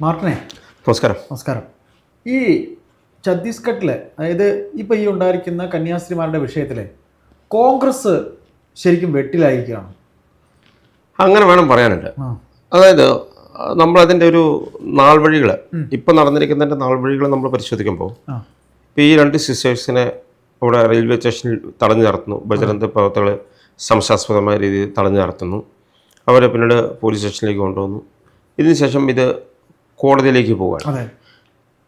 മാർട്ടിനെ. നമസ്കാരം. നമസ്കാരം. ഈ ഛത്തീസ്ഗഡിലെ അതായത് ഇപ്പോൾ ഈ ഉണ്ടായിരിക്കുന്ന കന്യാസ്ത്രീമാരുടെ വിഷയത്തിൽ കോൺഗ്രസ് ശരിക്കും വെട്ടിലായിരിക്കുകയാണ്. അങ്ങനെ വേണം പറയാനുണ്ട്. അതായത് നമ്മളതിന്റെ ഒരു നാൾ വഴികൾ ഇപ്പം നടന്നിരിക്കുന്നതിന്റെ നാൾ വഴികൾ നമ്മൾ പരിശോധിക്കുമ്പോൾ ഇപ്പോൾ ഈ രണ്ട് സിസ്റ്റേഴ്സിനെ അവിടെ റെയിൽവേ സ്റ്റേഷനിൽ തടഞ്ഞു നടത്തുന്നു. ബജറന്ത പ്രവർത്തകൾ സംശാസ്പദമായ രീതിയിൽ തടഞ്ഞു നടത്തുന്നു. അവരെ പിന്നീട് പോലീസ് സ്റ്റേഷനിലേക്ക് കൊണ്ടുവന്നു. ഇതിനുശേഷം ഇത് കോടതിയിലേക്ക് പോവുകയാണ്. അതെ.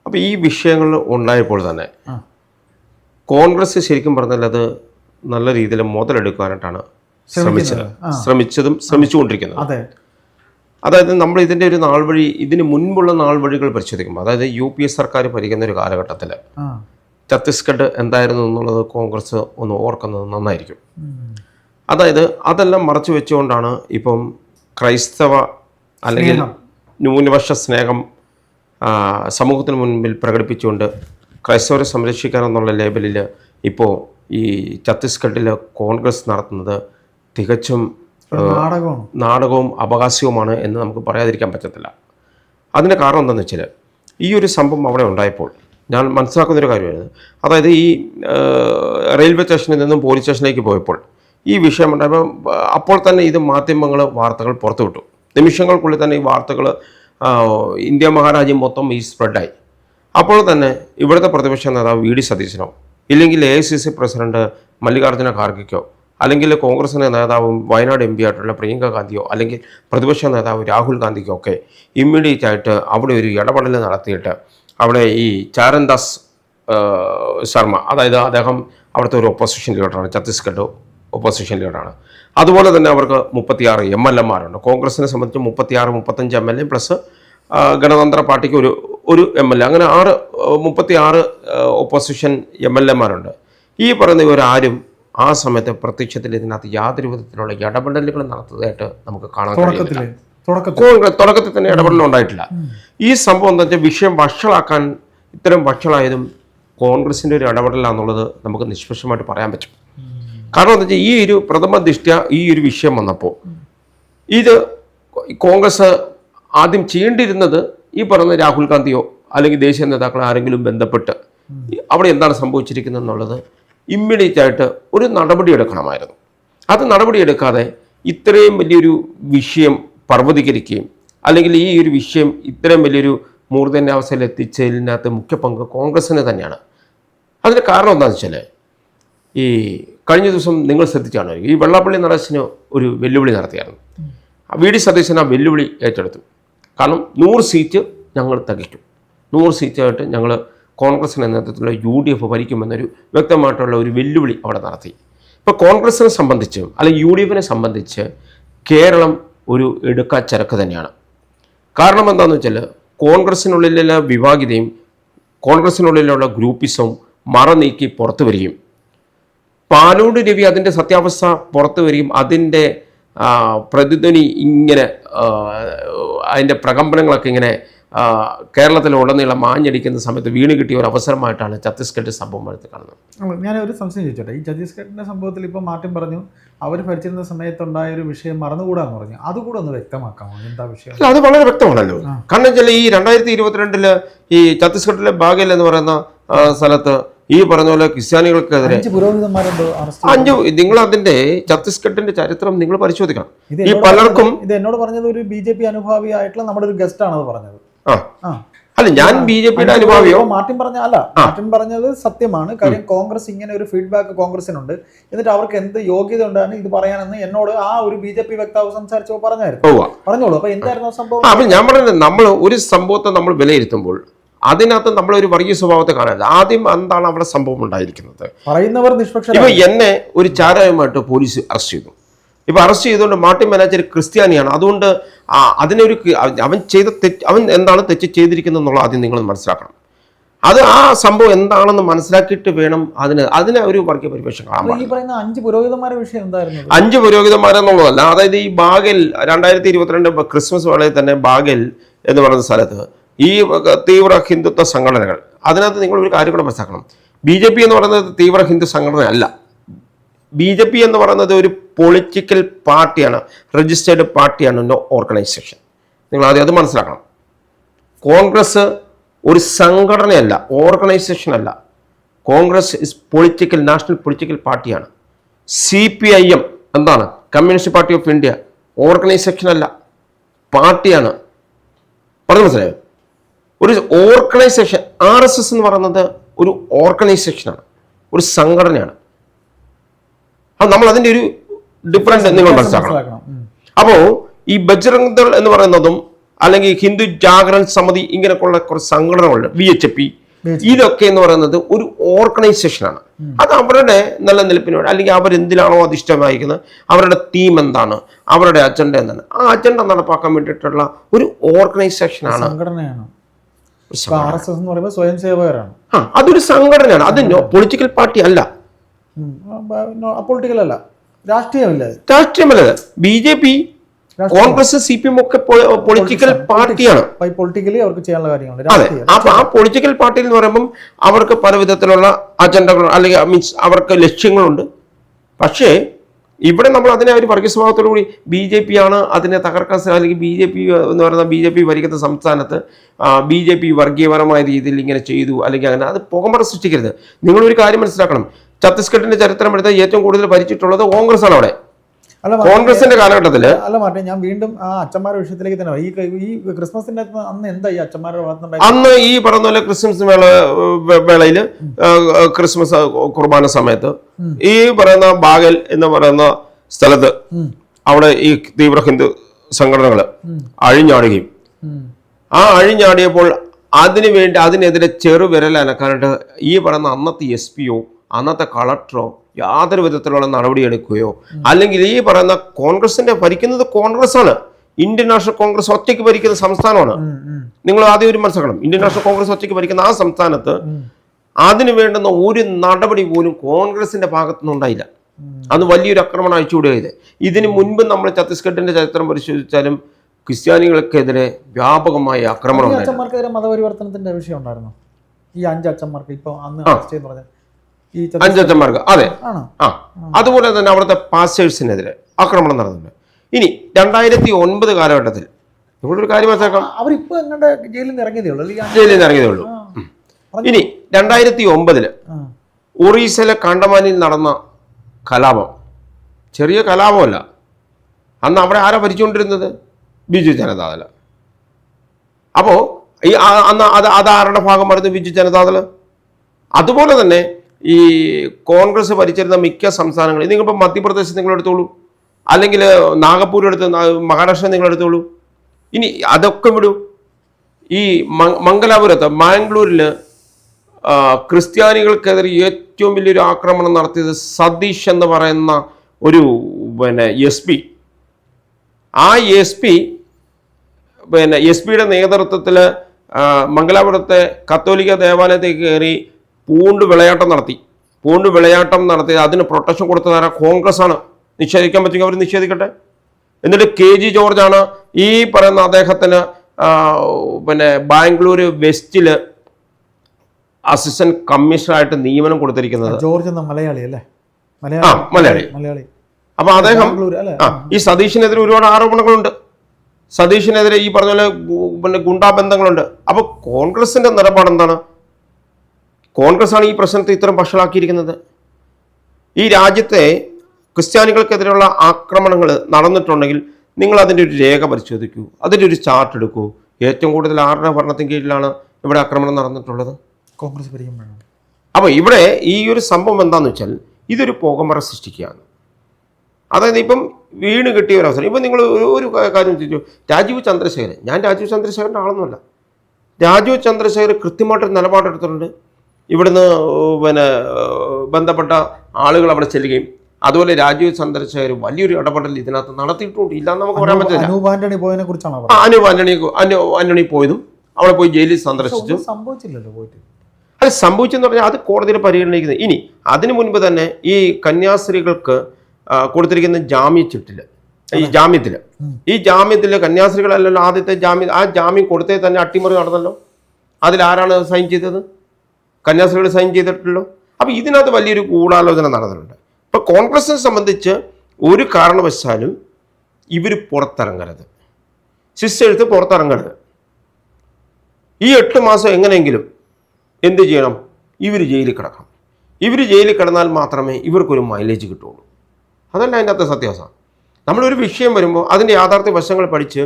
അപ്പോൾ ഈ വിഷയങ്ങൾ ഉണ്ടായപ്പോൾ തന്നെ കോൺഗ്രസ് ശരിക്കും പറഞ്ഞാൽ അത് നല്ല രീതിയിൽ മുതലെടുക്കാനായിട്ടാണ് ശ്രമിച്ചത്. ശ്രമിച്ചതും ശ്രമിച്ചുകൊണ്ടിരിക്കുന്നത്. അതെ. അതായത് നമ്മൾ ഇതിന്റെ ഒരു നാൾ വഴി ഇതിന് മുൻപുള്ള നാൾ വഴികൾ പരിശോധിക്കുമ്പോൾ അതായത് യു പി എ സർക്കാർ ഭരിക്കുന്ന ഒരു കാലഘട്ടത്തിൽ ഛത്തീസ്ഗഡ് എന്തായിരുന്നു എന്നുള്ളത് കോൺഗ്രസ് ഒന്ന് ഓർക്കുന്നത് നന്നായിരിക്കും. അതായത് അതെല്ലാം മറച്ചു വെച്ചുകൊണ്ടാണ് ഇപ്പം ക്രൈസ്തവ അല്ലെങ്കിൽ. ന്യൂനപക്ഷ സ്നേഹം സമൂഹത്തിന് മുൻപിൽ പ്രകടിപ്പിച്ചുകൊണ്ട് ക്രൈസ്തവരെ സംരക്ഷിക്കാനെന്നുള്ള ലേബലിൽ ഇപ്പോൾ ഈ ഛത്തീസ്ഗഡിൽ കോൺഗ്രസ് നടത്തുന്നത് തികച്ചും നാടകവും നാടകവും അവകാശവുമാണ് എന്ന് നമുക്ക് പറയാതിരിക്കാൻ പറ്റത്തില്ല. അതിന് കാരണം എന്താണെന്ന് വെച്ചാൽ ഈ ഒരു സംഭവം അവിടെ ഉണ്ടായപ്പോൾ ഞാൻ മനസ്സിലാക്കുന്നൊരു കാര്യമായിരുന്നു അതായത് ഈ റെയിൽവേ സ്റ്റേഷനിൽ നിന്നും പോലീസ് സ്റ്റേഷനിലേക്ക് പോയപ്പോൾ ഈ വിഷയം ഉണ്ടായപ്പോൾ അപ്പോൾ തന്നെ ഇത് മാധ്യമങ്ങൾ വാർത്തകൾ പുറത്തുവിട്ടു. നിമിഷങ്ങൾക്കുള്ളിൽ തന്നെ ഈ വാർത്തകൾ ഇന്ത്യ മഹാരാജ്യം മൊത്തം ഈ സ്പ്രെഡായി അപ്പോൾ തന്നെ ഇവിടുത്തെ പ്രതിപക്ഷ നേതാവ് വി ഡി സതീശനോ ഇല്ലെങ്കിൽ A I C C president Mallikarjuna ഖാർഗെക്കോ അല്ലെങ്കിൽ കോൺഗ്രസിന്റെ നേതാവും വയനാട് എം പി ആയിട്ടുള്ള പ്രിയങ്ക ഗാന്ധിയോ അല്ലെങ്കിൽ പ്രതിപക്ഷ നേതാവ് രാഹുൽ ഗാന്ധിക്കോ ഒക്കെ ഇമ്മീഡിയറ്റ് ആയിട്ട് അവിടെ ഒരു ഇടപെടൽ നടത്തിയിട്ട് അവിടെ ഈ ചാരൻദാസ് ശർമ്മ അതായത് അദ്ദേഹം അവിടുത്തെ ഒരു ഒപ്പോസിഷൻ ലീഡറാണ് ഛത്തീസ്ഗഡ് ഒപ്പോസിഷൻ ലീഡറാണ് അതുപോലെ തന്നെ അവർക്ക് മുപ്പത്തിയാറ് എം എൽ എമാരുണ്ട്. കോൺഗ്രസിനെ സംബന്ധിച്ച് മുപ്പത്തിയാറ് മുപ്പത്തഞ്ച് എം എൽ എ പ്ലസ് ഗണതന്ത്ര പാർട്ടിക്ക് ഒരു ഒരു എം എൽ എ. അങ്ങനെ ആറ് മുപ്പത്തിയാറ് ഒപ്പോസിഷൻ എം എൽ എമാരുണ്ട്. ഈ പറയുന്ന ഇവരാരും ആ സമയത്ത് പ്രത്യക്ഷത്തിൽ ഇതിനകത്ത് യാതൊരു വിധത്തിലുള്ള ഇടപെടലുകൾ നടത്തുന്നതായിട്ട് നമുക്ക് കാണാൻ കഴിയില്ല തുടക്കത്തിൽ തന്നെ ഇടപെടലും ഉണ്ടായിട്ടില്ല. ഈ സംഭവം എന്താ വെച്ചാൽ വിഷയം വഷളാക്കാൻ ഇത്തരം വഷളായതും കോൺഗ്രസിന്റെ ഒരു ഇടപെടലാന്നുള്ളത് നമുക്ക് നിഷ്പക്ഷമായിട്ട് പറയാൻ പറ്റും. കാരണം എന്താ വെച്ചാൽ ഈ ഒരു പ്രഥമ ദൃഷ്ട്യ ഈ ഒരു വിഷയം വന്നപ്പോൾ ഇത് കോൺഗ്രസ് ആദ്യം ചെയ്യേണ്ടിയിരുന്നത് ഈ പറഞ്ഞ രാഹുൽ ഗാന്ധിയോ അല്ലെങ്കിൽ ദേശീയ നേതാക്കൾ ആരെങ്കിലും ബന്ധപ്പെട്ട് അവിടെ എന്താണ് സംഭവിച്ചിരിക്കുന്നത് എന്നുള്ളത് ഇമ്മീഡിയറ്റ് ആയിട്ട് ഒരു നടപടി എടുക്കണമായിരുന്നു. അത് നടപടിയെടുക്കാതെ ഇത്രയും വലിയൊരു വിഷയം പർവതീകരിക്കുകയും അല്ലെങ്കിൽ ഈ ഒരു വിഷയം ഇത്രയും വലിയൊരു മൂർധന്യാവസ്ഥയിൽ എത്തിച്ചതിനകത്ത് മുഖ്യ പങ്ക് കോൺഗ്രസ്സിന് തന്നെയാണ്. അതിന് കാരണം എന്താണെന്ന് വെച്ചാൽ ഈ കഴിഞ്ഞ ദിവസം നിങ്ങൾ ശ്രദ്ധിച്ചാണ് ഈ വെള്ളാപ്പള്ളി നടേശന് ഒരു വെല്ലുവിളി നടത്തിയായിരുന്നു. വി ഡി സതീശൻ ആ വെല്ലുവിളി ഏറ്റെടുത്തു. കാരണം നൂറ് സീറ്റ് ഞങ്ങൾ തികയ്ക്കും നൂറ് സീറ്റായിട്ട് ഞങ്ങൾ കോൺഗ്രസിന്റെ നേതൃത്വത്തിലുള്ള യു ഡി എഫ് ഭരിക്കുമെന്നൊരു വ്യക്തമായിട്ടുള്ള ഒരു വെല്ലുവിളി അവിടെ നടത്തി. ഇപ്പോൾ കോൺഗ്രസിനെ സംബന്ധിച്ച് അല്ലെങ്കിൽ യു ഡി എഫിനെ സംബന്ധിച്ച് കേരളം ഒരു എടുക്കാച്ചരക്ക് തന്നെയാണ്. കാരണം എന്താണെന്ന് വെച്ചാൽ കോൺഗ്രസിനുള്ളിലുള്ള വിഭാഗിതയും കോൺഗ്രസിനുള്ളിലുള്ള ഗ്രൂപ്പിസവും മറ നീക്കി പുറത്തു വരികയും പാലോട് രവി അതിന്റെ സത്യാവസ്ഥ പുറത്തു വരികയും അതിന്റെ പ്രതിധ്വനി ഇങ്ങനെ അതിന്റെ പ്രകമ്പനങ്ങളൊക്കെ ഇങ്ങനെ കേരളത്തിൽ കേരളത്തിലുടനീളം മാഞ്ഞടിക്കുന്ന സമയത്ത് വീണ് കിട്ടിയ ഒരു അവസരമായിട്ടാണ് ഛത്തീസ്ഗഡ് സംഭവം എടുത്ത് കാണുന്നത്. ഞാൻ ഒരു സംശയം ചോദിച്ചോട്ടെ. ഈ ഛത്തീസ്ഗഡിന്റെ സംഭവത്തിൽ ഇപ്പോൾ മാറ്റം പറഞ്ഞു അവർ ഭരിച്ചിരുന്ന സമയത്തുണ്ടായ ഒരു വിഷയം മറന്നുകൂടാന്ന് പറഞ്ഞു. അതുകൂടെ ഒന്ന് വ്യക്തമാക്കാമോ? എന്താ വിഷയം? അത് വളരെ വ്യക്തമാണല്ലോ. കാരണം വെച്ചാൽ ഈ രണ്ടായിരത്തി ഇരുപത്തിരണ്ടിൽ ഈ ഛത്തീസ്ഗഡിലെ ബാഗേൽ എന്ന് പറയുന്ന സ്ഥലത്ത് ഈ പറഞ്ഞ പോലെ ക്രിസ്ത്യാനികൾക്കെതിരെ അഞ്ച് നിങ്ങൾ അതിന്റെ ഛത്തീസ്ഗഡിന്റെ ചരിത്രം നിങ്ങൾ പരിശോധിക്കണം. ഈ പലർക്കും ഇത് എന്നോട് പറഞ്ഞത് ഒരു ബി ജെ പി അനുഭാവി ആയിട്ടുള്ള നമ്മുടെ ഒരു ഗസ്റ്റ് ആണ് പറഞ്ഞത്. ആ. അല്ല ഞാൻ ബി ജെ പിയുടെ അനുഭാവിയോ? മാർട്ടിൻ പറഞ്ഞ അല്ല മാർട്ടിൻ പറഞ്ഞത് സത്യമാണ്. കാര്യം കോൺഗ്രസ് ഇങ്ങനെ ഒരു ഫീഡ്ബാക്ക് കോൺഗ്രസിനുണ്ട് എന്നിട്ട് അവർക്ക് എന്ത് യോഗ്യത ഉണ്ടാണ് ഇത് പറയാനെന്ന് എന്നോട് ആ ഒരു ബി ജെ പി വക്താവ് സംസാരിച്ചോ പറഞ്ഞായിരുന്നു. പറഞ്ഞോളൂ. അപ്പൊ എന്തായിരുന്നു സംഭവം? അപ്പൊ ഞാൻ പറഞ്ഞത് നമ്മൾ ഒരു സംഭവത്തെ നമ്മൾ വിലയിരുത്തുമ്പോൾ അതിനകത്ത് നമ്മളൊരു വർഗീയ സ്വഭാവത്തെ കാണരുത്. ആദ്യം എന്താണ് അവിടെ സംഭവം ഉണ്ടായിരിക്കുന്നത്? പറയുന്നവർ നിഷ്പക്ഷ ഇപ്പൊ എന്നെ ഒരു ചാരായമായിട്ട് പോലീസ് അറസ്റ്റ് ചെയ്തു. ഇപ്പൊ അറസ്റ്റ് ചെയ്തുകൊണ്ട് മാർട്ടിൻ മാനേജർ ക്രിസ്ത്യാനിയാണ്. അതുകൊണ്ട് അതിനൊരു അവൻ ചെയ്ത തെറ്റ് അവൻ എന്താണ് തെറ്റ് ചെയ്തിരിക്കുന്നത് എന്നുള്ള ആദ്യം നിങ്ങൾ മനസ്സിലാക്കണം. അത് ആ സംഭവം എന്താണെന്ന് മനസ്സിലാക്കിയിട്ട് വേണം അതിന് അതിനെ ഒരു വർഗീയ പരിവേഷം കാണാൻ അഞ്ച് പുരോഹിതന്മാരുടെ വിഷയം എന്തായിരുന്നു? അഞ്ച് പുരോഹിതന്മാരെന്നുള്ളതല്ല അതായത് ഈ ബാഗൽ രണ്ടായിരത്തി ഇരുപത്തിരണ്ട് ക്രിസ്മസ് വേളയിൽ തന്നെ ബാഗൽ എന്ന് പറയുന്ന സ്ഥലത്ത് ഈ തീവ്ര ഹിന്ദുത്വ സംഘടനകൾ അതിനകത്ത് നിങ്ങൾ ഒരു കാര്യം കൂടെ മനസ്സിലാക്കണം. ബി ജെ പി എന്ന് പറയുന്നത് തീവ്ര ഹിന്ദു സംഘടന അല്ല ബി ജെ പി എന്ന് പറയുന്നത് ഒരു പൊളിറ്റിക്കൽ പാർട്ടിയാണ് രജിസ്റ്റേർഡ് പാർട്ടിയാണ് നോ ഓർഗനൈസേഷൻ നിങ്ങൾ ആദ്യം അത് മനസ്സിലാക്കണം. കോൺഗ്രസ് ഒരു സംഘടനയല്ല ഓർഗനൈസേഷൻ അല്ല. Congress is political national political പാർട്ടിയാണ്. സി പി ഐ എം എന്താണ്? Communist party of India organisation അല്ല പാർട്ടിയാണ്. പറഞ്ഞു മനസ്സിലായോ? ഒരു ഓർഗനൈസേഷൻ ആർ എസ് എസ് എന്ന് പറയുന്നത് ഒരു ഓർഗനൈസേഷനാണ് ഒരു സംഘടനയാണ്. അത് നമ്മൾ അതിന്റെ ഒരു ഡിഫറൻസ് നിങ്ങൾ മനസ്സിലാക്കണം. അപ്പോൾ ഈ ബജ്രംഗ് ദൾ എന്ന് പറയുന്നതും അല്ലെങ്കിൽ ഹിന്ദു ജാഗരൺ സമിതി ഇങ്ങനെയൊക്കെയുള്ള കുറച്ച് സംഘടനകളുണ്ട് വി എച്ച് പി ഇതൊക്കെ എന്ന് പറയുന്നത് ഒരു ഓർഗനൈസേഷനാണ്. അത് അവരുടെ നിലനിൽപ്പിന് വേണ്ടി അല്ലെങ്കിൽ അവരെന്തിലാണോ അധിഷ്ഠം വായിക്കുന്നത് അവരുടെ തീം എന്താണ് അവരുടെ അജണ്ട എന്താണ് ആ അജണ്ട നടപ്പാക്കാൻ വേണ്ടിയിട്ടുള്ള ഒരു ഓർഗനൈസേഷനാണ് സംഘടനയാണ്. ആർ എസ് എസ് എന്ന് പറയുമ്പോൾ സ്വയം സേവകരാണ്. ആ അതൊരു സംഘടനയാണ്. അത് പൊളിറ്റിക്കൽ പാർട്ടി അല്ല. പൊളിറ്റിക്കൽ അല്ല. രാഷ്ട്രീയമല്ല രാഷ്ട്രീയമല്ല B J P Congress C P M ഒക്കെ പൊളിറ്റിക്കൽ പാർട്ടിയാണ്. പൊളിറ്റിക്കലി അവർക്ക് ചെയ്യാനുള്ള കാര്യങ്ങളുണ്ട് അപ്പൊ ആ പൊളിറ്റിക്കൽ പാർട്ടി എന്ന് പറയുമ്പം അവർക്ക് പല വിധത്തിലുള്ള അജണ്ടകൾ അല്ലെങ്കിൽ മീൻസ് അവർക്ക് ലക്ഷ്യങ്ങളുണ്ട്. പക്ഷേ ഇവിടെ നമ്മൾ അതിനെ ഒരു വർഗീസ്വഭാവത്തോടു കൂടി ബി ജെ പി ആണ് അതിനെ തകർക്കാൻ അല്ലെങ്കിൽ ബി ജെ പി എന്ന് പറയുന്ന ബി ജെ പി ഭരിക്കുന്ന സംസ്ഥാനത്ത് ബി ജെ പി വർഗീയപരമായ രീതിയിൽ ഇങ്ങനെ ചെയ്തു. അല്ലെങ്കിൽ അങ്ങനെ അത് പുകമറ സൃഷ്ടിക്കരുത്. നിങ്ങളൊരു കാര്യം മനസ്സിലാക്കണം. ഛത്തീസ്ഗഡിന്റെ ചരിത്രം എടുത്താൽ ഏറ്റവും കൂടുതൽ ഭരിച്ചിട്ടുള്ളത് കോൺഗ്രസ് ആണ് അവിടെ. കോൺഗ്രസിന്റെ കാലഘട്ടത്തിൽ അല്ല മാറ്റേ ഞാൻ വീണ്ടും ആ അച്ഛന്മാരുടെ വിഷയത്തിലേക്ക് തന്നെ. ഈ ഈ ക്രിസ്മസിന്റെ അന്ന് എന്താ ഈ അച്ഛന്മാരുടെ ഭാഗത്തുണ്ടായി അന്ന് ഈ പറഞ്ഞ പോലെ ക്രിസ്മസ് വേള വേളയിൽ ക്രിസ്മസ് കുർബാന സമയത്ത് ഈ പറയുന്ന ബാഗൽ എന്ന് പറയുന്ന സ്ഥലത്ത് അവിടെ ഈ തീവ്ര ഹിന്ദു സംഘടനകൾ അഴിഞ്ഞാടുകയും. ആ അഴിഞ്ഞാടിയപ്പോൾ അതിനു വേണ്ടി അതിനെതിരെ ചെറുവിരൽ അനക്കാനായിട്ട് ഈ പറയുന്ന അന്നത്തെ എസ് പിയോ അന്നത്തെ കളക്ടറോ യാതൊരു വിധത്തിലുള്ള നടപടിയെടുക്കുകയോ അല്ലെങ്കിൽ ഈ പറയുന്ന കോൺഗ്രസിന്റെ ഭരിക്കുന്നത് കോൺഗ്രസ് ആണ് ഇന്ത്യൻ നാഷണൽ കോൺഗ്രസ് ഒറ്റയ്ക്ക് ഭരിക്കുന്ന സംസ്ഥാനമാണ്. നിങ്ങൾ ആദ്യം ഒരു മനസ്സിലാക്കണം. ഇന്ത്യൻ നാഷണൽ കോൺഗ്രസ് ഒറ്റയ്ക്ക് ഭരിക്കുന്ന ആ സംസ്ഥാനത്ത് അതിന് വേണ്ടുന്ന ഒരു നടപടി പോലും കോൺഗ്രസിന്റെ ഭാഗത്തുനിന്ന് ഉണ്ടായില്ല. അന്ന് വലിയൊരു ആക്രമണം അയച്ചുവിടുക ഇതിനു മുൻപ് നമ്മൾ ഛത്തീസ്ഗഡിന്റെ ചരിത്രം പരിശോധിച്ചാലും ക്രിസ്ത്യാനികൾക്കെതിരെ വ്യാപകമായ ആക്രമണം മതപരിവർത്തനത്തിന്റെ വിഷയം ഉണ്ടായിരുന്നു? ഈ അഞ്ച് അച്ഛന്മാർക്ക് ഇപ്പൊ അന്ന് അഞ്ചച്ചന്മാർക്ക് അതെ. ആ. അതുപോലെ തന്നെ അവിടുത്തെ പാസ്റ്റേഴ്സിനെതിരെ ആക്രമണം നടന്നിട്ടുണ്ട്. ഇനി രണ്ടായിരത്തി ഒൻപത് കാലഘട്ടത്തിൽ ഒരു കാര്യം മനസ്സിലാക്കാം അവരിപ്പോ ജയിലിൽ നിന്ന് ഇറങ്ങിയതേ ഉള്ളൂ ജയിലിൽ നിന്ന് ഇറങ്ങിയതേ ഉള്ളൂ. ഇനി രണ്ടായിരത്തി ഒമ്പതിൽ. ഒറീസയിലെ കണ്ടമാനിൽ നടന്ന കലാപം. ചെറിയ കലാപമല്ല. അന്ന് അവിടെ ആരാ ഭരിച്ചുകൊണ്ടിരുന്നത്? ബിജു ജനതാദൾ. അപ്പോൾ ഈ അന്ന് അത് അത് ആരുടെ ഭാഗമായിരുന്നു ബിജു ജനതാദൾ? അതുപോലെ തന്നെ ഈ കോൺഗ്രസ് ഭരിച്ചിരുന്ന മിക്ക സംസ്ഥാനങ്ങളിൽ നിങ്ങളിപ്പോൾ മധ്യപ്രദേശ് നിങ്ങൾ എടുത്തോളൂ. അല്ലെങ്കിൽ നാഗപ്പൂർ എടുത്ത് മഹാരാഷ്ട്ര നിങ്ങൾ എടുത്തോളൂ. ഇനി അതൊക്കെ വിടൂ. ഈ മംഗലാപുരത്ത് മാംഗ്ലൂരിൽ ക്രിസ്ത്യാനികൾക്കെതിരെ ഏറ്റവും വലിയൊരു ആക്രമണം നടത്തിയത് സതീഷ് എന്ന് പറയുന്ന ഒരു പിന്നെ എസ് പി. ആ എസ് പി പിന്നെ എസ് പിയുടെ നേതൃത്വത്തിൽ മംഗലാപുരത്തെ കത്തോലിക്ക ദേവാലയത്തിൽ കയറി പൂണ്ട് വിളയാട്ടം നടത്തി. പൂണ്ട് വിളയാട്ടം നടത്തി. അതിന് പ്രൊട്ടക്ഷൻ കൊടുത്തതാരാ കോൺഗ്രസ് ആണ് നിഷേധിക്കാൻ പറ്റുമെങ്കിൽ അവർ നിഷേധിക്കട്ടെ. എന്നിട്ട് കെ ജി ജോർജാണ് ഈ പറയുന്ന അദ്ദേഹത്തിന് പിന്നെ ബാംഗ്ലൂർ വെസ്റ്റിൽ അസിസ്റ്റന്റ് കമ്മീഷണറായിട്ട് നിയമനം കൊടുത്തിരിക്കുന്നത്. ജോർജ് എന്ന മലയാളി അല്ലേ? ആ മലയാളി. മലയാളി. അപ്പൊ അദ്ദേഹം ആ ഈ സതീഷിനെതിരെ ഒരുപാട് ആരോപണങ്ങളുണ്ട്. സതീഷിനെതിരെ ഈ പറഞ്ഞ പോലെ പിന്നെ ഗുണ്ടാബന്ധങ്ങളുണ്ട്. അപ്പൊ കോൺഗ്രസിന്റെ നിലപാട് എന്താണ് കോൺഗ്രസ് ആണ് ഈ പ്രശ്നത്തെ ഇത്തരം വഷളാക്കിയിരിക്കുന്നത്. ഈ രാജ്യത്തെ ക്രിസ്ത്യാനികൾക്കെതിരെയുള്ള ആക്രമണങ്ങൾ നടന്നിട്ടുണ്ടെങ്കിൽ നിങ്ങൾ അതിന്റെ ഒരു രേഖ പരിശോധിക്കൂ. അതിന്റെ ഒരു ചാർട്ട് എടുക്കൂ. ഏറ്റവും കൂടുതൽ ആരുടെ ഭരണത്തിന് കീഴിലാണ് ഇവിടെ ആക്രമണം നടന്നിട്ടുള്ളത്? കോൺഗ്രസ് അപ്പോൾ ഇവിടെ ഈ ഒരു സംഭവം എന്താണെന്ന് വെച്ചാൽ ഇതൊരു പോകമറ സൃഷ്ടിക്കുകയാണ്. അതായത് ഇപ്പം വീണ് കിട്ടിയ ഒരു അവസരം. ഇപ്പം നിങ്ങൾ ഒരു കാര്യം ചോദിച്ചു. രാജീവ് ചന്ദ്രശേഖരൻ. ഞാൻ രാജീവ് ചന്ദ്രശേഖരന്റെ ആളൊന്നുമല്ല. രാജീവ് ചന്ദ്രശേഖർ കൃത്യമായിട്ടൊരു നിലപാടെടുത്തിട്ടുണ്ട്. ഇവിടുന്ന് പിന്നെ ബന്ധപ്പെട്ട ആളുകൾ അവിടെ ചെല്ലുകയും അതുപോലെ രാജീവ് സന്ദർശകർ വലിയൊരു ഇടപെടൽ ഇതിനകത്ത് നടത്തിയിട്ടുണ്ട്. ഇല്ല നമുക്ക് പറയാൻ പറ്റില്ല അനൂപ് ആന്റണി പോയതിനെ കുറിച്ചാണോ ആന്റണി പോയതും അവിടെ പോയി ജയിലിൽ സന്ദർശിച്ചു. സംഭവിച്ചില്ലല്ലോ പോയിട്ട്. അത് സംഭവിച്ചെന്ന് പറഞ്ഞാൽ അത് കോടതിയിൽ പരിഗണിക്കുന്നത്. ഇനി അതിനു മുൻപ് തന്നെ ഈ കന്യാസ്ത്രീകൾക്ക് കൊടുത്തിരിക്കുന്ന കൊടുത്തിരിക്കുന്ന ജാമ്യച്ചിട്ടിൽ ഈ ജാമ്യത്തിൽ ഈ ജാമ്യത്തിൽ കന്യാസ്ത്രീകളല്ലല്ലോ ആദ്യത്തെ ജാമ്യം ആ ജാമ്യം കൊടുത്തേ തന്നെ അട്ടിമറി നടന്നല്ലോ. അതിൽ ആരാണ് സൈൻ ചെയ്തത്? കന്യാസ്ത്രീകൾ സൈൻ ചെയ്തിട്ടുള്ളൂ അപ്പോൾ ഇതിനകത്ത് വലിയൊരു ഗൂഢാലോചന നടന്നിട്ടുണ്ട്. ഇപ്പോൾ കോൺഗ്രസിനെ സംബന്ധിച്ച് ഒരു കാരണവശാലും ഇവർ പുറത്തിറങ്ങരുത്. സിസ്റ്റേഴ്സ് പുറത്തിറങ്ങരുത്. ഈ എട്ട് മാസം എങ്ങനെയെങ്കിലും എന്ത് ചെയ്യണം? ഇവർ ജയിലിൽ കിടക്കണം. ഇവർ ജയിലിൽ കിടന്നാൽ മാത്രമേ ഇവർക്കൊരു മൈലേജ് കിട്ടുള്ളൂ. അതല്ല അതിന്റെ അത്ര സത്യാവസ്ഥ. നമ്മളൊരു വിഷയം വരുമ്പോൾ അതിന്റെ യാഥാർത്ഥ്യ വശങ്ങൾ പഠിച്ച്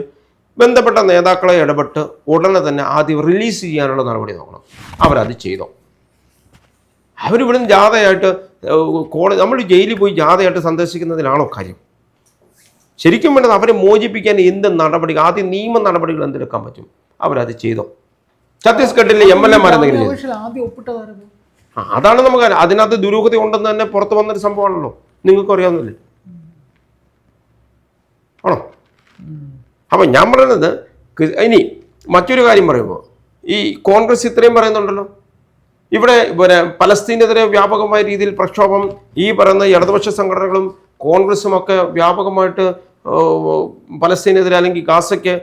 ബന്ധപ്പെട്ട നേതാക്കളെ ഇടപെട്ട് ഉടനെ തന്നെ ആദ്യം റിലീസ് ചെയ്യാനുള്ള നടപടി നോക്കണം. അവരത് ചെയ്തോ? അവരിവിടുന്ന് ജാഥയായിട്ട് കോളേജ് നമ്മൾ ജയിലിൽ പോയി ജാഥയായിട്ട് സന്ദർശിക്കുന്നതിലാണോ കാര്യം? ശരിക്കും വേണ്ടത് അവരെ മോചിപ്പിക്കാൻ എന്ത് നടപടി ആദ്യം നിയമ നടപടികൾ എന്തെടുക്കാൻ പറ്റും? അവരത് ചെയ്തോ? ഛത്തീസ്ഗഡിലെ എം എൽ എ മാർ എന്തെങ്കിലും അതാണ് നമുക്ക്. അതിനകത്ത് ദുരൂഹത ഉണ്ടെന്ന് തന്നെ പുറത്ത് വന്നൊരു സംഭവമാണല്ലോ. നിങ്ങൾക്ക് അറിയാവുന്നില്ലേ ആണോ? അപ്പം ഞാൻ പറയുന്നത് ഇനി മറ്റൊരു കാര്യം പറയുമ്പോൾ ഈ കോൺഗ്രസ് ഇത്രയും പറയുന്നുണ്ടല്ലോ. ഇവിടെ പിന്നെ പലസ്തീനെതിരെ വ്യാപകമായ രീതിയിൽ പ്രക്ഷോഭം ഈ പറയുന്ന ഇടതുപക്ഷ സംഘടനകളും കോൺഗ്രസും ഒക്കെ വ്യാപകമായിട്ട് പലസ്തീനെതിരെ അല്ലെങ്കിൽ ഗാസയ്ക്ക്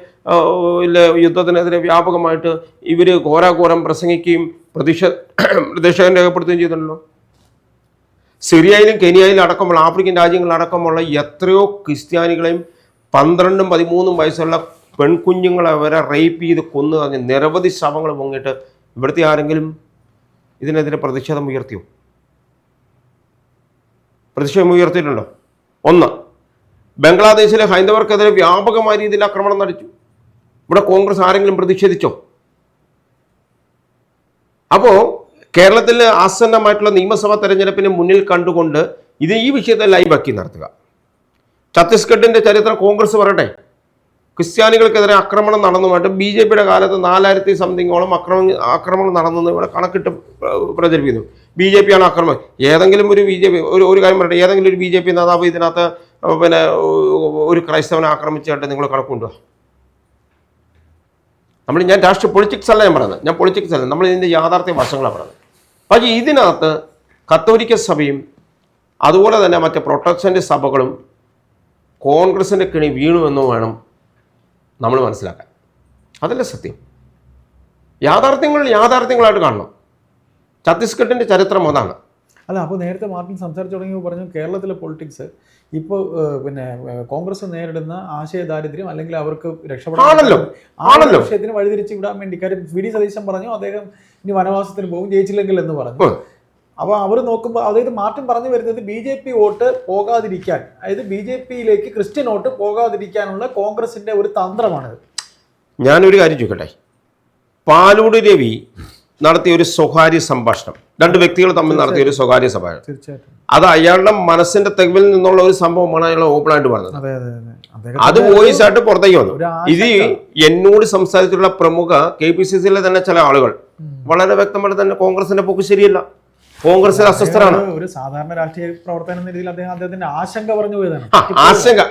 യുദ്ധത്തിനെതിരെ വ്യാപകമായിട്ട് ഇവർ ഘോരാഘോരം പ്രസംഗിക്കുകയും പ്രതിഷേധ പ്രതിഷേധം രേഖപ്പെടുത്തുകയും ചെയ്തിട്ടുണ്ടല്ലോ സിറിയയിലും കെനിയയിലും അടക്കമുള്ള ആഫ്രിക്കൻ രാജ്യങ്ങളിലടക്കമുള്ള എത്രയോ ക്രിസ്ത്യാനികളെയും പന്ത്രണ്ടും പതിമൂന്നും വയസ്സുള്ള പെൺകുഞ്ഞുങ്ങളെ വരെ റേപ്പ് ചെയ്ത് കൊന്നു കളഞ്ഞ് നിരവധി ശവങ്ങൾ പൊങ്ങിയിട്ട് ഇവിടുത്തെ ആരെങ്കിലും ഇതിനെതിരെ പ്രതിഷേധം ഉയർത്തിയോ? പ്രതിഷേധം ഉയർത്തിയിട്ടുണ്ടോ? ഒന്ന് ബംഗ്ലാദേശിലെ ഹൈന്ദവർക്കെതിരെ വ്യാപകമായ രീതിയിൽ ആക്രമണം നടച്ചു ഇവിടെ കോൺഗ്രസ് ആരെങ്കിലും പ്രതിഷേധിച്ചോ? അപ്പോൾ കേരളത്തിൽ ആസന്നമായിട്ടുള്ള നിയമസഭാ തെരഞ്ഞെടുപ്പിന് മുന്നിൽ കണ്ടുകൊണ്ട് ഇത് ഈ വിഷയത്തെ ലൈവാക്കി നടത്തുക ഛത്തീസ്ഗഡിന്റെ ചരിത്രം കോൺഗ്രസ് പറയട്ടെ? ക്രിസ്ത്യാനികൾക്കെതിരെ ആക്രമണം നടന്നുമായിട്ട് ബി ജെ പിയുടെ കാലത്ത് നാലായിരത്തി സംതിങ്ങോളം ആക്രമണം ആക്രമണം നടന്നെന്ന് ഇവിടെ കണക്കിട്ട് പ്ര- പ്രചരിപ്പിക്കുന്നു. ബി ജെ പിയാണ് ആക്രമണം. ഏതെങ്കിലും ഒരു ബി ജെ പി ഒരു ഒരു കാര്യം പറയട്ടെ. ഏതെങ്കിലും ഒരു ബി ജെ പി നേതാവ് ഇതിനകത്ത് പിന്നെ ഒരു ക്രൈസ്തവനെ ആക്രമിച്ചായിട്ട് നിങ്ങൾ കണക്കുണ്ടോ നമ്മൾ ഞാൻ രാഷ്ട്രീയ പൊളിറ്റിക്സ് അല്ല ഞാൻ പറയുന്നത്. ഞാൻ പൊളിറ്റിക്സ് അല്ല. നമ്മൾ ഇതിന്റെ യാഥാർത്ഥ്യ വശങ്ങളാണ് പറയുന്നത്. പക്ഷേ ഇതിനകത്ത് കത്തോലിക്ക സഭയും അതുപോലെ തന്നെ മറ്റ് പ്രൊട്ടസ്റ്റന്റ് സഭകളും കോൺഗ്രസിന്റെ കിണി വീണു എന്ന് വേണം നമ്മൾ മനസ്സിലാക്കാൻ. അതല്ല സത്യം. യാഥാർത്ഥ്യങ്ങൾ യാഥാർത്ഥ്യങ്ങളായിട്ട് കാണണം. ഛത്തീസ്ഗഡിന്റെ ചരിത്രം അതാണ്. അല്ല അപ്പോൾ നേരത്തെ മാർട്ടിൻ സംസാരിച്ചു തുടങ്ങിയപ്പോൾ പറഞ്ഞു കേരളത്തിലെ പൊളിറ്റിക്സ് ഇപ്പോൾ പിന്നെ കോൺഗ്രസ് നേരിടുന്ന ആശയ ദാരിദ്ര്യം അല്ലെങ്കിൽ അവർക്ക് രക്ഷപ്പെടാണല്ലോ ആണല്ലോ. വിഷയത്തിന് വഴിതിരിച്ച് വിടാൻ വേണ്ടി. കാര്യം വി ഡി സതീശൻ പറഞ്ഞു അദ്ദേഹം ഇനി വനവാസത്തിന് പോകും ജയിച്ചില്ലെങ്കിൽ എന്ന് പറഞ്ഞു. അപ്പോൾ അവർ നോക്കുമ്പോൾ അതായത് മാർട്ടിൻ പറഞ്ഞു വരുന്നത് ബി ജെ പി വോട്ട് പോകാതിരിക്കാൻ. അതായത് ബി ജെ പിയിലേക്ക് ക്രിസ്ത്യൻ വോട്ട് പോകാതിരിക്കാനുള്ള കോൺഗ്രസിന്റെ ഒരു തന്ത്രമാണിത് ഞാനൊരു കാര്യം ചോദിക്കട്ടെ? പാലൂട് രവി നടത്തിയ ഒരു സ്വകാര്യ സംഭാഷണം. രണ്ട് വ്യക്തികൾ തമ്മിൽ നടത്തിയ ഒരു സ്വകാര്യ സംഭാഷണം. തീർച്ചയായിട്ടും. അത് അയാളുടെ മനസ്സിന്റെ തെവിൽ നിന്നുള്ള ഒരു സംഭവമാണ് അയാൾ ഓപ്പണായിട്ട് പറഞ്ഞത്. അതെ വോയിസ് ആയിട്ട് പുറത്തേക്ക് വന്നു. ഇത്. എന്നോട് സംസാരിച്ചിട്ടുള്ള പ്രമുഖ കെ പി സി സിയിലെ തന്നെ ചില ആളുകൾ വളരെ വ്യക്തമായിട്ട് തന്നെ കോൺഗ്രസിന്റെ പോക്ക് ശരിയല്ല. കോൺഗ്രസിൽ അസ്വസ്ഥരാണ്. ഒരു- സാധാരണ രാഷ്ട്രീയ പ്രവർത്തനം എന്ന രീതിയിൽ അദ്ദേഹം അദ്ദേഹത്തിന്റെ ആശങ്ക പറഞ്ഞു പോയതാണ്. ആശങ്ക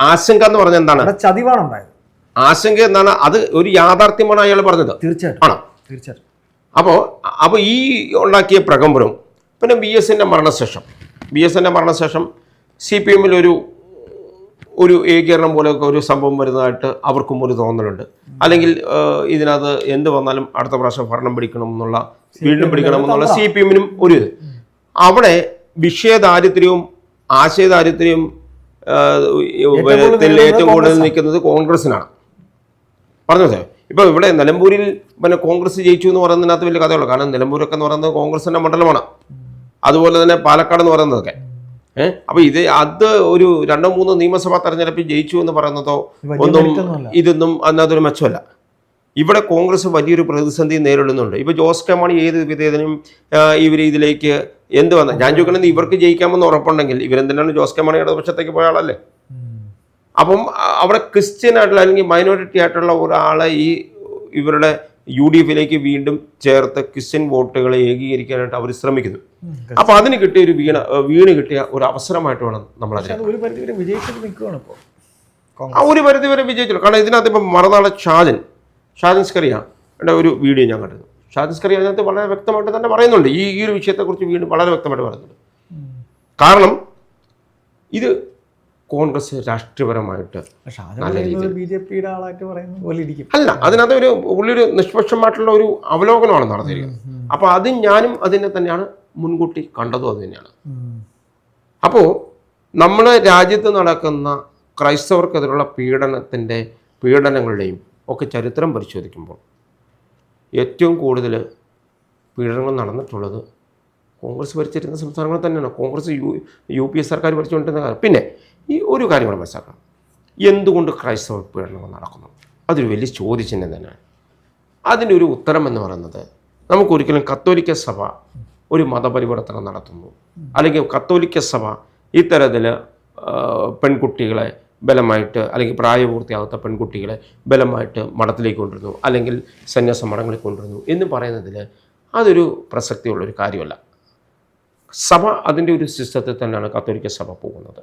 ആശങ്ക എന്ന് പറഞ്ഞ എന്താണ്? ചതിവാണ് ഉണ്ടായത്. ആശങ്ക എന്താണ്? അത് ഒരു യാഥാർത്ഥ്യമാണ് അയാൾ പറഞ്ഞത്. തീർച്ചയായിട്ടും. ആണോ? തീർച്ചയായിട്ടും. അപ്പോൾ അപ്പോൾ ഈ ഉണ്ടാക്കിയ പ്രകമ്പനം പിന്നെ ബി എസിന്റെ മരണശേഷം ബി എസിന്റെ മരണശേഷം സി പി എമ്മിൽ ഒരു ഏകീകരണം പോലെയൊക്കെ ഒരു സംഭവം വരുന്നതായിട്ട് അവർക്കും ഒരു തോന്നലുണ്ട്. അല്ലെങ്കിൽ ഇതിനകത്ത് എന്ത് വന്നാലും അടുത്ത പ്രാവശ്യം ഭരണം പിടിക്കണം എന്നുള്ള വീണ്ടും പിടിക്കണം എന്നുള്ള സി പി എമ്മിനും ഒരു ഇത്. അവിടെ വിഷയദാരിദ്ര്യവും ആശയദാരിദ്ര്യവും കൂടുതൽ ഏറ്റവും കൂടുതൽ. നിൽക്കുന്നത് കോൺഗ്രസിനാണ് പറഞ്ഞത് ഇപ്പോൾ ഇവിടെ നിലമ്പൂരിൽ പിന്നെ കോൺഗ്രസ് ജയിച്ചു എന്ന് പറയുന്നതിനകത്ത് വലിയ കഥയുള്ളൂ. കാരണം നിലമ്പൂരൊക്കെ എന്ന് പറയുന്നത് കോൺഗ്രസിന്റെ മണ്ഡലമാണ്. അതുപോലെ തന്നെ പാലക്കാട് എന്ന് പറയുന്നതൊക്കെ. ഏഹ് അപ്പൊ ഇത് അത് ഒരു രണ്ടോ മൂന്നോ നിയമസഭാ തെരഞ്ഞെടുപ്പിൽ ജയിച്ചു എന്ന് പറയുന്നതോ ഒന്നും. ഇതൊന്നും അതിനകത്തൊരു മെച്ചമല്ല. ഇവിടെ കോൺഗ്രസ് വലിയൊരു പ്രതിസന്ധി നേരിടുന്നുണ്ട്. ഇപ്പൊ ജോസ് കെ മാണി ഏത് വിധേയനും ഇവർ ഇതിലേക്ക് എന്ത് വന്ന? ഞാൻ ചോദിക്കണത് ഇവർക്ക് ജയിക്കാമെന്ന് ഉറപ്പുണ്ടെങ്കിൽ ഇവരെന്തിനാണ് ജോസ് കെ മാണി ഇടതുപക്ഷത്തേക്ക് പോയ ആളല്ലേ? അപ്പം അവിടെ ക്രിസ്ത്യൻ ആയിട്ടുള്ള അല്ലെങ്കിൽ മൈനോറിറ്റി ആയിട്ടുള്ള ഒരാളെ ഈ ഇവരുടെ യു ഡി എഫിലേക്ക് വീണ്ടും ചേർത്ത് ക്രിസ്ത്യൻ വോട്ടുകളെ ഏകീകരിക്കാനായിട്ട് അവർ ശ്രമിക്കുന്നു. അപ്പൊ അതിന് കിട്ടിയ ഒരു വീണ വീണ് കിട്ടിയ ഒരു അവസരമായിട്ട് വേണം നമ്മൾ ആ ഒരു പരിധി വരെ വിജയിച്ചു കാരണം ഇതിനകത്ത് ഇപ്പം മറന്നാളെ ഷാജൻ ഷാജൻ സ്കറിയ ഒരു വീഡിയോ ഞാൻ കണ്ടത് ഷാജൻ സ്കറിയ അതിനകത്ത് വളരെ വ്യക്തമായിട്ട് തന്നെ പറയുന്നുണ്ട്. ഈ ഈ ഒരു വിഷയത്തെക്കുറിച്ച് വീണ്ടും വളരെ വ്യക്തമായിട്ട് പറയുന്നുണ്ട്. കാരണം ഇത് കോൺഗ്രസ് രാഷ്ട്രീയപരമായിട്ട് ഷാജഹാൻ ബി ജെ പിയുടെ ആളായിട്ട് പറയുന്ന പോലെ ഇരിക്കും. അല്ല അതിനകത്ത് ഒരു ഉള്ളൊരു നിഷ്പക്ഷമായിട്ടുള്ള ഒരു അവലോകനമാണ് നടത്തിയിരിക്കുന്നത് അപ്പോൾ അത് ഞാനും അതിനെ തന്നെയാണ് മുൻകൂട്ടി കണ്ടതും അത് തന്നെയാണ്. അപ്പോ അപ്പോൾ നമ്മുടെ രാജ്യത്ത് നടക്കുന്ന ക്രൈസ്തവർക്കെതിരെയുള്ള പീഡനത്തിന്റെ പീഡനങ്ങളുടെയും ഒക്കെ ചരിത്രം പരിശോധിക്കുമ്പോൾ ഏറ്റവും കൂടുതൽ പീഡനങ്ങൾ നടന്നിട്ടുള്ളത് കോൺഗ്രസ് ഭരിച്ചിരുന്ന സംസ്ഥാനങ്ങളിൽ തന്നെയാണ്. Congress U U P A സർക്കാർ ഭരിച്ചുകൊണ്ടിരുന്ന കാലം. പിന്നെ ഈ ഒരു കാര്യം കൂടെ മനസ്സിലാക്കണം. എന്തുകൊണ്ട് ക്രൈസ്തവ പീഡനങ്ങൾ നടക്കുന്നു? അതൊരു വലിയ ചോദ്യചിഹ്നം തന്നെയാണ്. അതിന്റെ ഒരു ഉത്തരം എന്ന് പറയുന്നത് നമുക്കൊരിക്കലും കത്തോലിക്ക സഭ ഒരു മതപരിവർത്തനം നടത്തുന്നു. അല്ലെങ്കിൽ കത്തോലിക്ക സഭ ഇത്തരത്തിൽ പെൺകുട്ടികളെ ബലമായിട്ട് അല്ലെങ്കിൽ പ്രായപൂർത്തിയാകാത്ത പെൺകുട്ടികളെ ബലമായിട്ട് മഠത്തിലേക്ക് കൊണ്ടുവരുന്നു. അല്ലെങ്കിൽ സന്യാസ മഠങ്ങളിൽ കൊണ്ടുവരുന്നു എന്ന് പറയുന്നതിൽ അതൊരു പ്രസക്തിയുള്ളൊരു കാര്യമല്ല. സഭ അതിന്റെ ഒരു സിസ്റ്റത്തിൽ തന്നെയാണ് കത്തോലിക്ക സഭ പോകുന്നത്.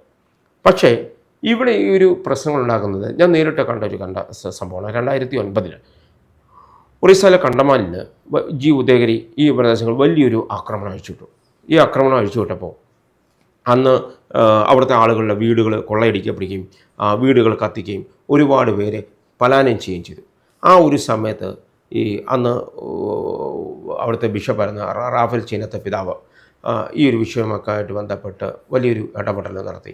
പക്ഷേ ഇവിടെ ഈ ഒരു പ്രശ്നങ്ങൾ ഉണ്ടാകുന്നത് ഞാൻ നേരിട്ട് കണ്ട ഒരു കണ്ട സംഭവമാണ്. രണ്ടായിരത്തി ഒൻപതിൽ ഒറീസയിലെ കണ്ടമാനിൽ ജി ഉദയഗിരി ഈ പ്രദേശങ്ങൾ വലിയൊരു ആക്രമണം അഴിച്ചുവിട്ടു. ഈ ആക്രമണം അഴിച്ചുവിട്ടപ്പോൾ അന്ന് അവിടുത്തെ ആളുകളുടെ വീടുകൾ കൊള്ളയടിക്കപ്പെടുകയും വീടുകൾ കത്തിക്കുകയും ഒരുപാട് പേര് പലായനം ചെയ്യുകയും ചെയ്തു. ആ ഒരു സമയത്ത് ഈ അന്ന് അവിടുത്തെ ബിഷപ്പായിരുന്ന റാഫൽ ചീനത്തെ പിതാവ് ഈ ഒരു വിഷയമൊക്കെ ആയിട്ട് ബന്ധപ്പെട്ട് വലിയൊരു ഇടപെടൽ നടത്തി.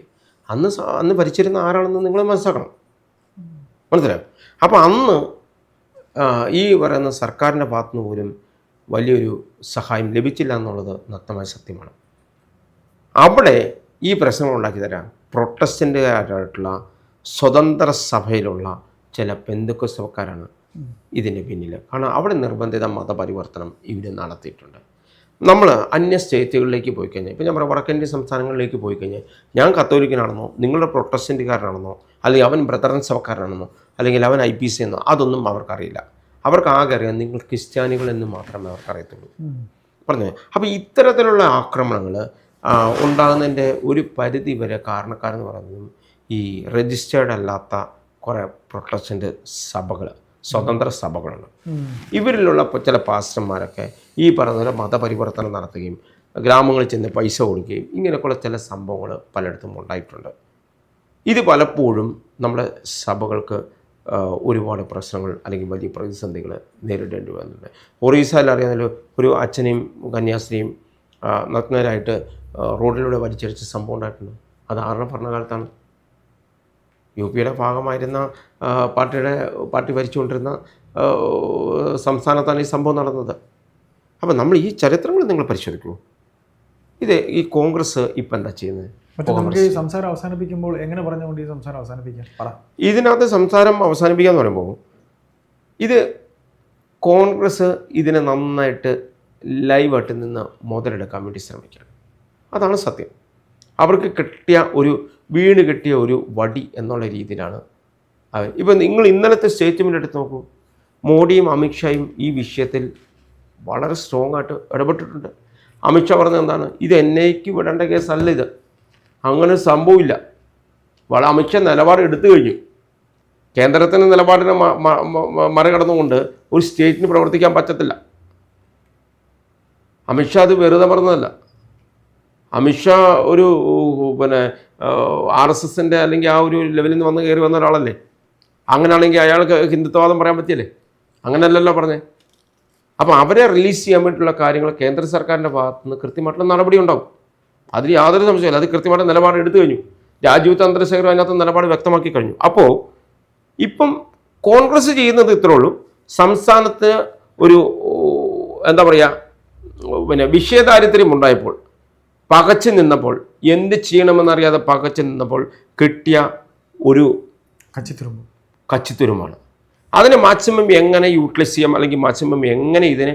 അന്ന് അന്ന് ഭരിച്ചിരുന്ന ആരാണെന്ന് നിങ്ങൾ മനസ്സിലാക്കണം. മനസ്സിലായോ? അപ്പോൾ അന്ന് ഈ പറയുന്ന സർക്കാരിന്റെ ഭാഗത്തുനിന്ന് പോലും വലിയൊരു സഹായം ലഭിച്ചില്ല എന്നുള്ളത് നഗ്നമായ സത്യമാണ്. അവിടെ ഈ പ്രശ്നം ഉണ്ടാക്കി തരാൻ പ്രൊട്ടസ്റ്റന്റുകാരായിട്ടുള്ള സ്വതന്ത്ര സഭയിലുള്ള ചില പെന്തുക്കസഭക്കാരാണ് ഇതിന്റെ പിന്നിൽ കാരണം അവിടെ നിർബന്ധിത മതപരിവർത്തനം ഇവിടെ നടത്തിയിട്ടുണ്ട്. നമ്മൾ അന്യ സ്റ്റേറ്റുകളിലേക്ക് പോയി കഴിഞ്ഞാൽ ഇപ്പം ഞാൻ പറയാം വടക്കേന്ത്യ സംസ്ഥാനങ്ങളിലേക്ക് പോയി കഴിഞ്ഞാൽ ഞാൻ കത്തോലിക്കനാണെന്നോ നിങ്ങളുടെ പ്രൊട്ടസ്റ്റന്റുകാരനാണെന്നോ അല്ലെങ്കിൽ അവൻ ബ്രദറൻ സഭക്കാരനാണെന്നോ അല്ലെങ്കിൽ അവൻ ഐ പി സി എന്നോ അതൊന്നും അവർക്കറിയില്ല. അവർക്ക് ആകെ അറിയാം നിങ്ങൾ ക്രിസ്ത്യാനികൾ എന്ന് മാത്രമേ അവർക്കറിയത്തുള്ളൂ. പറഞ്ഞു? അപ്പോൾ ഇത്തരത്തിലുള്ള ആക്രമണങ്ങൾ ഉണ്ടാകുന്നതിന്റെ ഒരു പരിധി വരെ കാരണക്കാരെന്ന് പറയുന്നതും ഈ രജിസ്റ്റേർഡ് അല്ലാത്ത കുറേ പ്രൊട്ടസ്റ്റന്റ് സഭകൾ സ്വതന്ത്ര സഭകളുണ്ട് ഇവരിലുള്ള ചില പാസ്റ്റർമാരൊക്കെ ഈ പറഞ്ഞ മതപരിവർത്തനം നടത്തുകയും ഗ്രാമങ്ങളിൽ ചെന്ന് പൈസ കൊടുക്കുകയും ഇങ്ങനെയൊക്കെയുള്ള ചില സംഭവങ്ങൾ പലയിടത്തും ഉണ്ടായിട്ടുണ്ട്. ഇത് പലപ്പോഴും നമ്മുടെ സഭകൾക്ക് ഒരുപാട് പ്രശ്നങ്ങൾ അല്ലെങ്കിൽ വലിയ പ്രതിസന്ധികൾ നേരിടേണ്ടി വന്നിട്ടുണ്ട്. ഒറീസയിൽ അറിയാമല്ലോ ഒരു അച്ഛനെയും കന്യാസ്ത്രീയും നഗ്നരായിട്ട് റോഡിലൂടെ വലിച്ചടിച്ച സംഭവം ഉണ്ടായിട്ടുണ്ട്? അത് ആരുടെ ഭരണകാലത്താണ്? യു പിയുടെ ഭാഗമായിരുന്ന പാർട്ടിയുടെ പാർട്ടി ഭരിച്ചുകൊണ്ടിരുന്ന സംസ്ഥാനത്താണ് ഈ സംഭവം നടന്നത്. അപ്പം നമ്മൾ ഈ ചരിത്രങ്ങൾ നിങ്ങൾ പരിശോധിക്കൂ. ഇത് ഈ കോൺഗ്രസ് ഇപ്പം എന്താ ചെയ്യുന്നത്? പക്ഷെ നമുക്ക് ഈ സംസാരം അവസാനിപ്പിക്കുമ്പോൾ എങ്ങനെ പറഞ്ഞുകൊണ്ട് ഈ സംസാരം അവസാനിപ്പിക്കാം? ഇതിനകത്ത് സംസാരം അവസാനിപ്പിക്കാന്ന് പറയുമ്പോൾ ഇത് കോൺഗ്രസ് ഇതിനെ നന്നായിട്ട് ലൈവായിട്ട് നിന്ന് മുതലെടുക്കാൻ വേണ്ടി ശ്രമിക്കുകയാണ്. അതാണ് സത്യം. അവർക്ക് കിട്ടിയ ഒരു വീണ് കിട്ടിയ ഒരു വടി എന്നുള്ള രീതിയിലാണ് അവർ ഇപ്പം നിങ്ങൾ ഇന്നലത്തെ സ്റ്റേറ്റ്മെന്റ് എടുത്ത് നോക്കൂ. മോഡിയും അമിത്ഷായും ഈ വിഷയത്തിൽ വളരെ സ്ട്രോങ് ആയിട്ട് ഇടപെട്ടിട്ടുണ്ട്. അമിത്ഷാ പറഞ്ഞത് എന്താണ്? ഇത് എന്നേക്ക് വിടേണ്ട കേസല്ല ഇത്. അങ്ങനെ സംഭവമില്ല വളരെ അമിത്ഷാ നിലപാട് എടുത്തു കഴിഞ്ഞു. കേന്ദ്രത്തിന്റെ നിലപാടിനെ മറികടന്നുകൊണ്ട് ഒരു സ്റ്റേറ്റിന് പ്രവർത്തിക്കാൻ പറ്റത്തില്ല. അമിത്ഷാ അത് വെറുതെ പറഞ്ഞതല്ല. അമിത്ഷാ ഒരു പിന്നെ ആർ എസ് എസിന്റെ അല്ലെങ്കിൽ ആ ഒരു ലെവലിൽ നിന്ന് വന്ന് കയറി വന്ന ഒരാളല്ലേ? അങ്ങനെയാണെങ്കിൽ അയാൾക്ക് ഹിന്ദുത്വവാദം പറയാൻ പറ്റിയല്ലേ? അങ്ങനെയല്ലല്ലോ പറഞ്ഞേ. അപ്പം അവരെ റിലീസ് ചെയ്യാൻ വേണ്ടിയിട്ടുള്ള കാര്യങ്ങൾ കേന്ദ്ര സർക്കാരിന്റെ ഭാഗത്ത് നിന്ന് കൃത്യമായിട്ടുള്ള നടപടി ഉണ്ടാവും. അതിന് യാതൊരു സംശയമില്ല അത് കൃത്യമായിട്ട് നിലപാട് എടുത്തു കഴിഞ്ഞു. രാജീവ് ചന്ദ്രശേഖർ അതിനകത്ത് നിലപാട് വ്യക്തമാക്കി കഴിഞ്ഞു. അപ്പോൾ ഇപ്പം കോൺഗ്രസ് ചെയ്യുന്നത് ഇത്രേ ഉള്ളൂ. സംസ്ഥാനത്ത് ഒരു എന്താ പറയുക പിന്നെ വിഷയദാരിദ്ര്യം ഉണ്ടായപ്പോൾ പകച്ചു നിന്നപ്പോൾ എന്ത് ചെയ്യണമെന്നറിയാതെ പകച്ചു നിന്നപ്പോൾ കിട്ടിയ ഒരു കച്ചിത്തുരുമ്പ്. കച്ചിത്തുരുമാണ് അതിനെ മാക്സിമം എങ്ങനെ യൂട്ടിലൈസ് ചെയ്യാം അല്ലെങ്കിൽ മാക്സിമം എങ്ങനെ ഇതിനെ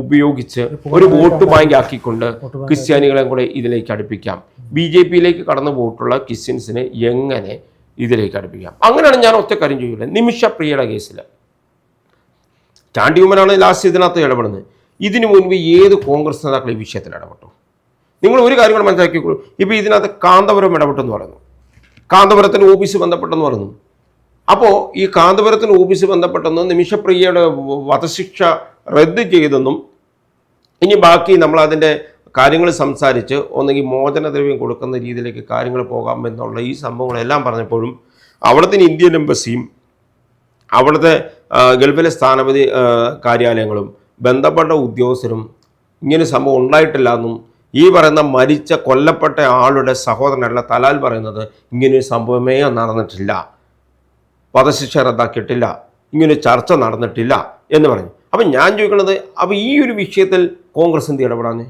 ഉപയോഗിച്ച് ഒരു വോട്ട് ബാങ്ക് ആക്കിക്കൊണ്ട് ക്രിസ്ത്യാനികളെ കൂടെ ഇതിലേക്ക് അടുപ്പിക്കാം. ബി ജെ പിയിലേക്ക് കടന്നു പോയിട്ടുള്ള ക്രിസ്ത്യൻസിനെ എങ്ങനെ ഇതിലേക്ക് അടുപ്പിക്കാം? അങ്ങനെയാണ് ഞാൻ ഒറ്റ കാര്യം ചെയ്യുന്നത് നിമിഷപ്രിയയുടെ കേസിൽ ചാണ്ടിയുമനാണ് ലാസ്റ്റ് ഇതിനകത്ത് ഇടപെടുന്നത്. ഇതിനു മുൻപ് ഏത് കോൺഗ്രസ് നേതാക്കൾ ഈ വിഷയത്തിൽ ഇടപെട്ടു? നിങ്ങൾ ഒരു കാര്യം കൂടെ മനസ്സിലാക്കിക്കോളൂ. ഇപ്പോൾ ഇതിനകത്ത് കാന്തപുരം ഇടപെട്ടെന്ന് പറയുന്നു. കാന്തപുരത്തിന് ഓഫീസ് ബന്ധപ്പെട്ടെന്ന് പറയുന്നു. അപ്പോൾ ഈ കാന്തപുരത്തിന് ഓഫീസ് ബന്ധപ്പെട്ടെന്നും നിമിഷപ്രിയയുടെ വധശിക്ഷ റദ്ദ് ചെയ്തെന്നും ഇനി ബാക്കി നമ്മൾ അതിന്റെ കാര്യങ്ങൾ സംസാരിച്ച് ഒന്നെങ്കിൽ മോചനദ്രവ്യം കൊടുക്കുന്ന രീതിയിലേക്ക് കാര്യങ്ങൾ പോകാം എന്നുള്ള ഈ സംഭവങ്ങളെല്ലാം പറഞ്ഞപ്പോഴും അവിടുത്തെ ഇന്ത്യൻ എംബസിയും അവിടുത്തെ ഗൾഫിലെ സ്ഥാനപതി കാര്യാലയങ്ങളും ബന്ധപ്പെട്ട ഉദ്യോഗസ്ഥരും ഇങ്ങനെ സംഭവം ഉണ്ടായിട്ടില്ല എന്നും ഈ പറയുന്ന മരിച്ച കൊല്ലപ്പെട്ട ആളുടെ സഹോദരനല്ല തലാൽ പറയുന്നത് ഇങ്ങനൊരു സംഭവമേ നടന്നിട്ടില്ല. വധശിക്ഷ റദ്ദാക്കിയിട്ടില്ല. ഇങ്ങനെ ചർച്ച നടന്നിട്ടില്ല എന്ന് പറഞ്ഞു. അപ്പം ഞാൻ ചോദിക്കുന്നത് അപ്പോൾ ഈ ഒരു വിഷയത്തിൽ കോൺഗ്രസ് എന്ത് ഇടപെടാന്ന്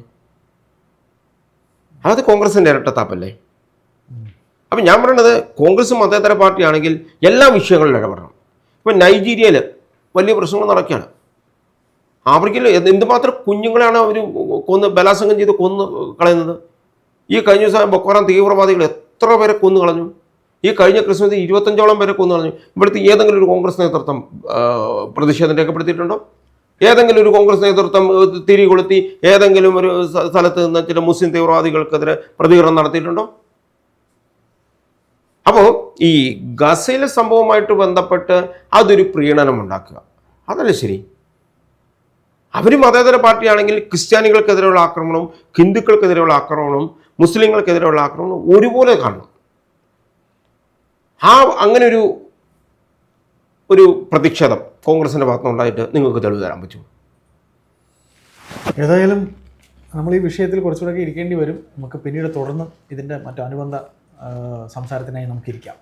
അത് കോൺഗ്രസിന്റെ ഇരട്ടത്താപ്പല്ലേ? അപ്പം ഞാൻ പറയണത് കോൺഗ്രസ് മതേതര പാർട്ടിയാണെങ്കിൽ എല്ലാ വിഷയങ്ങളിലും ഇടപെടണം. ഇപ്പം നൈജീരിയയിൽ വലിയ പ്രശ്നങ്ങൾ നടക്കുകയാണ്. ആഫ്രിക്കയിൽ എന്തുമാത്രം കുഞ്ഞുങ്ങളെയാണ് അവർ കൊന്ന് ബലാസംഗം ചെയ്ത് കൊന്ന് കളയുന്നത്? ഈ കഴിഞ്ഞ ദിവസം ബൊക്കോറാം തീവ്രവാദികൾ എത്ര പേരെ കൊന്നു കളഞ്ഞു? ഈ കഴിഞ്ഞ ക്രിസ്മസ് ഇരുപത്തഞ്ചോളം പേരെ കൊന്നു കളഞ്ഞു. ഇവിടുത്തെ ഏതെങ്കിലും ഒരു കോൺഗ്രസ് നേതൃത്വം പ്രതിഷേധം രേഖപ്പെടുത്തിയിട്ടുണ്ടോ? ഏതെങ്കിലും ഒരു കോൺഗ്രസ് നേതൃത്വം തിരി കൊളുത്തി ഏതെങ്കിലും ഒരു സ്ഥ- സ്ഥലത്ത് നിന്ന് ചില മുസ്ലിം തീവ്രവാദികൾക്കെതിരെ പ്രതികരണം നടത്തിയിട്ടുണ്ടോ? അപ്പോൾ ഈ ഗസയിലെ സംഭവമായിട്ട് ബന്ധപ്പെട്ട് അതൊരു പ്രീണനം ഉണ്ടാക്കുക അതല്ലേ ശരി? അവർ മതേതര പാർട്ടിയാണെങ്കിൽ ക്രിസ്ത്യാനികൾക്കെതിരെയുള്ള ആക്രമണവും ഹിന്ദുക്കൾക്കെതിരെയുള്ള ആക്രമണവും മുസ്ലിങ്ങൾക്കെതിരെയുള്ള ആക്രമണവും ഒരുപോലെ കാണണം. ആ അങ്ങനെ ഒരു ഒരു പ്രതിഷേധം കോൺഗ്രസിന്റെ ഭാഗത്തുനിന്നുണ്ടായിട്ട് നിങ്ങൾക്ക് തെളിവ് തരാൻ പറ്റുമോ? ഏതായാലും നമ്മൾ ഈ വിഷയത്തിൽ കുറച്ചുകൂടെ ഇരിക്കേണ്ടി വരും. നമുക്ക് പിന്നീട് തുടർന്ന് ഇതിന്റെ മറ്റു അനുബന്ധ സംസാരത്തിനായി നമുക്ക് ഇരിക്കാം.